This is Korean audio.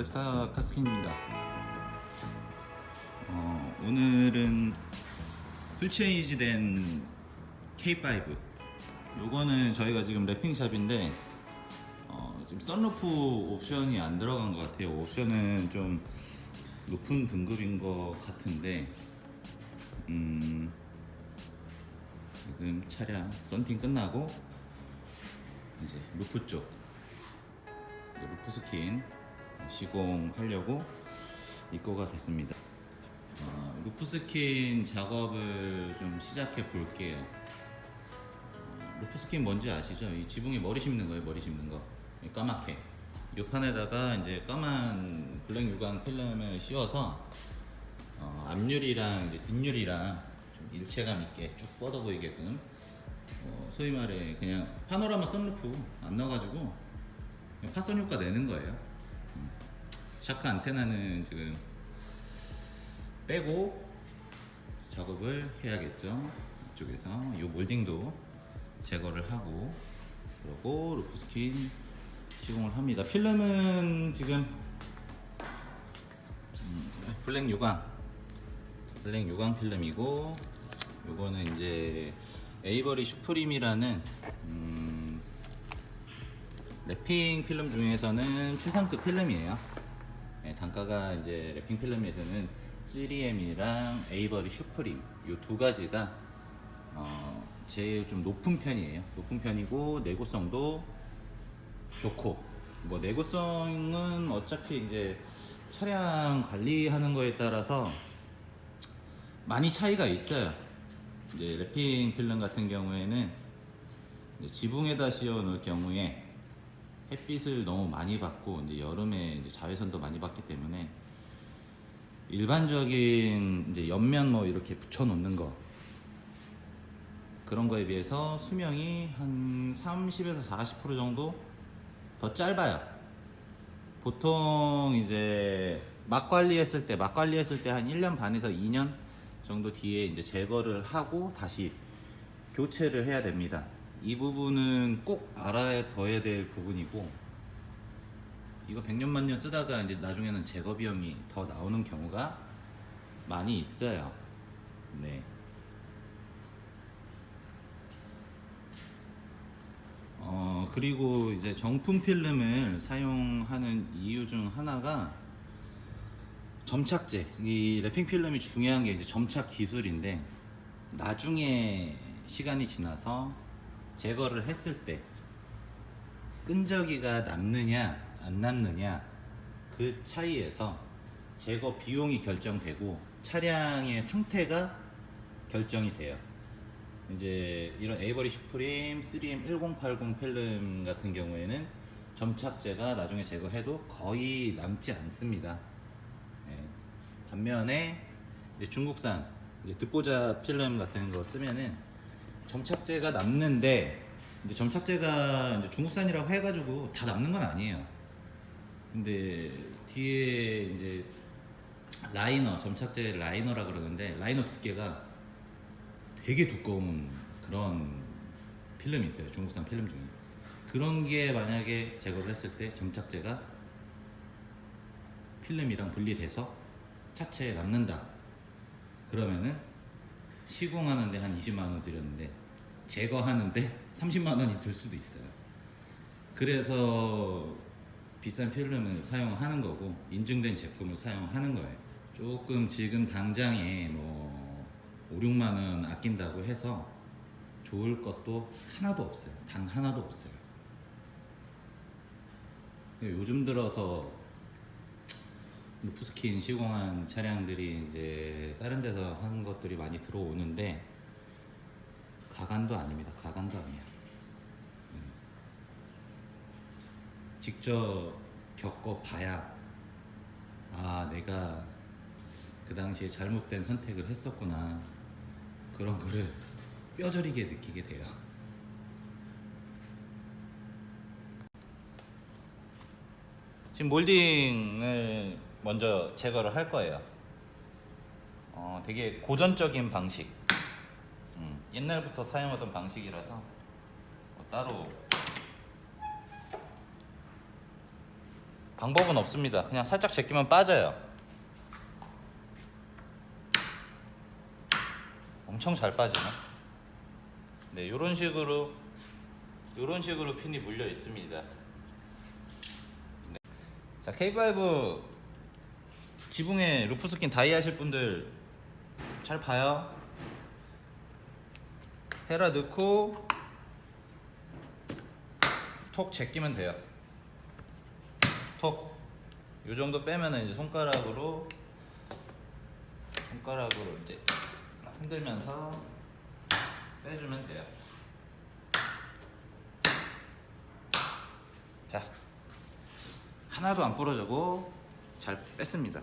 랩사 카스킨입니다. 어, 오늘은 풀체인지 된 K5 요거는 저희가 지금 랩핑샵인데 어, 지금 썬루프 옵션이 안 들어간 것 같아요. 옵션은 좀 높은 등급인 것 같은데 음, 지금 차량 썬팅 끝나고 이제 루프 쪽 루프 스킨 시공하려고 입고가 됐습니다. 어, 루프 스킨 작업을 좀 시작해 볼게요. 어, 루프 스킨 뭔지 아시죠? 이 지붕에 머리 심는 거예요, 머리 심는 거. 이 까맣게. 이 판에다가 이제 까만 블랙 유광 필름을 씌워서 어, 앞유리랑 이제 뒷유리랑 좀 일체감 있게 쭉 뻗어 보이게끔 어, 소위 말해 그냥 파노라마 선루프 안 넣어가지고 파선 효과 내는 거예요. 음. 샤크 안테나는 지금 빼고 작업을 해야겠죠. 이쪽에서 이 몰딩도 제거를 하고 그리고 루프 스킨 시공을 합니다. 필름은 지금 음, 블랙 유광 블랙 유광 필름이고 요거는 이제 에이버리 슈프림이라는 음, 랩핑 필름 중에서는 최상급 필름이에요. 네, 단가가 이제 랩핑 필름에서는 3M이랑 에이버리 슈프림 이 두 가지가 어, 제일 좀 높은 편이에요. 높은 편이고 내구성도 좋고 뭐 내구성은 어차피 이제 차량 관리하는 거에 따라서 많이 차이가 있어요. 이제 랩핑 필름 같은 경우에는 지붕에다 씌워 놓을 경우에 햇빛을 너무 많이 받고 이제 여름에 이제 자외선도 많이 받기 때문에 일반적인 이제 옆면 뭐 이렇게 붙여 놓는 거 그런 거에 비해서 수명이 한 30에서 40% 정도 더 짧아요. 보통 이제 막 관리했을 때, 막 관리했을 때 한 1년 반에서 2년 정도 뒤에 이제 제거를 하고 다시 교체를 해야 됩니다. 이 부분은 꼭 알아둬야 될 부분이고, 이거 100년 만년 쓰다가 이제 나중에는 제거 비용이 더 나오는 경우가 많이 있어요. 네. 어, 그리고 이제 정품 필름을 사용하는 이유 중 하나가 점착제. 이 랩핑 필름이 중요한 게 이제 점착 기술인데 나중에 시간이 지나서 제거를 했을 때 끈적이가 남느냐 안 남느냐 그 차이에서 제거 비용이 결정되고 차량의 상태가 결정이 돼요. 이제 이런 에이버리 슈프림 3M 1080 필름 같은 경우에는 점착제가 나중에 제거해도 거의 남지 않습니다. 예. 반면에 중국산 듣보자 필름 같은 거 쓰면은 점착제가 남는데 이제 점착제가 이제 중국산이라고 해가지고 다 남는 건 아니에요. 근데 뒤에 이제 라이너 점착제 라이너라 그러는데 라이너 두께가 되게 두꺼운 그런 필름이 있어요. 중국산 필름 중에. 그런 게 만약에 제거를 했을 때 점착제가 필름이랑 분리돼서 차체에 남는다. 그러면은 시공하는데 한 20만 원 들였는데 제거하는데 30만 원이 들 수도 있어요. 그래서 비싼 필름을 사용하는 거고 인증된 제품을 사용하는 거예요. 조금 지금 당장에 뭐 5, 6만 원 아낀다고 해서 좋을 것도 하나도 없어요. 단 하나도 없어요. 요즘 들어서 루프스킨 시공한 차량들이 이제 다른 데서 하는 것들이 많이 들어오는데 가관도 아닙니다. 가관도 아니야. 음. 직접 겪어봐야 아 내가 그 당시에 잘못된 선택을 했었구나 그런 거를 뼈저리게 느끼게 돼요. 지금 몰딩을 먼저 제거를 할 거예요. 어, 되게 고전적인 방식. 음, 옛날부터 사용하던 방식이라서 뭐 따로 방법은 없습니다. 그냥 살짝 제끼면 빠져요. 엄청 잘 빠지네. 네, 이런 식으로 이런 식으로 핀이 물려 있습니다. 네. 자, K5 지붕에 루프 스킨 다이 하실 분들 잘 봐요. 헤라 넣고 톡 제끼면 돼요. 톡. 요 정도 빼면은 이제 손가락으로 손가락으로 이제 흔들면서 빼주면 돼요. 자, 하나도 안 부러지고 잘 뺐습니다.